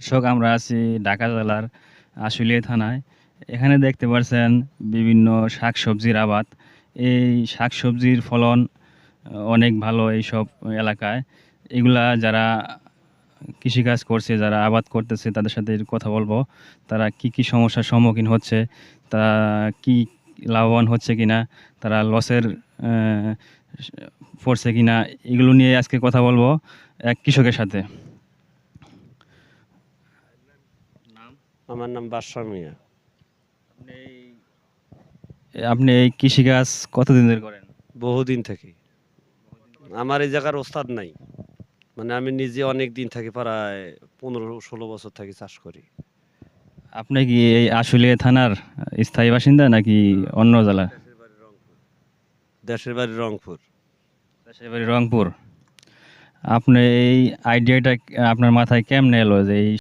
দর্শক আমরা আছি ঢাকা জেলার আশুলিয়া থানায়। এখানে দেখতে পাচ্ছেন বিভিন্ন শাকসবজির আবাদ। এই শাকসবজির ফলন অনেক ভালো এই সব এলাকায়। এগুলা যারা কৃষিকাজ করছে, যারা আবাদ করতেছে, তাদের সাথে কথা বলব। তারা কি কি সমস্যার সম্মুখীন হচ্ছে তা কি লাভবান হচ্ছে কিনা, তারা লসের পড়ছে কিনা, এগুলো নিয়ে আজকে কথা বলব এক কৃষকের সাথে। আমার নাম বাদশাহ মিয়া। আপনি এই কৃষিকাজ কতদিন ধরে করেন? বহুদিন থেকে আমার এই জায়গার ওস্তাদ নাই। মানে আমি নিজে অনেক দিন থেকে প্রায় পনেরো ষোলো বছর থেকে চাষ করি। আপনি কি এই আশুলিয়া থানার স্থায়ী বাসিন্দা নাকি অন্য জেলা? দেশের বাড়ি রংপুর। দেশের বাড়ি রংপুর। আপনি এই আইডিয়াটা আপনার মাথায় কেমনে এলো যে এই